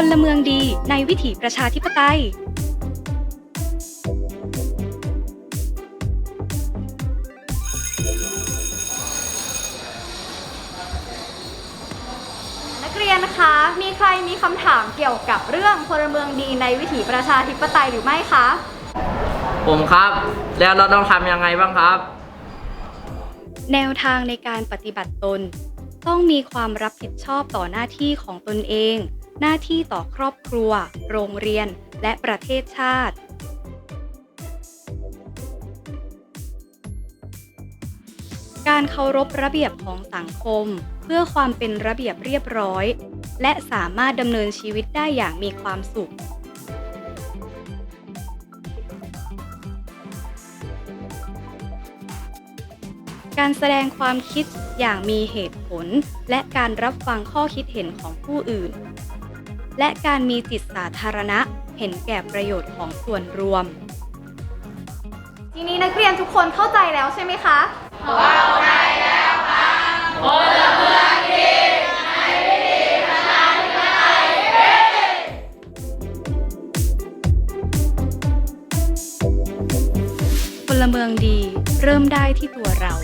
พลเมืองดีในวิถีประชาธิปไตยนักเรียนนะคะ มีใครมีคำถามเกี่ยวกับเรื่องพลเมืองดีในวิถีประชาธิปไตยหรือไม่คะ ผมครับ แล้วเราต้องทำยังไงบ้างครับ แนวทางในการปฏิบัติตน ต้องมีความรับผิดชอบต่อหน้าที่ของตนเอง หน้าที่ต่อครอบครัว โรงเรียน และประเทศชาติ การเคารพระเบียบของสังคม เพื่อความเป็นระเบียบเรียบร้อย และสามารถดำเนินชีวิตได้อย่างมีความสุขการแสดงความคิดอย่างมีเหตุผล และการรับฟังข้อคิดเห็นของผู้อื่น และการมีจิตสาธารณะ เห็นแก่ประโยชน์ของส่วนรวม ทีนี้นักเรียนทุกคนเข้าใจแล้วใช่ไหมคะพลเมืองดีเริ่มได้ที่ตัวเรา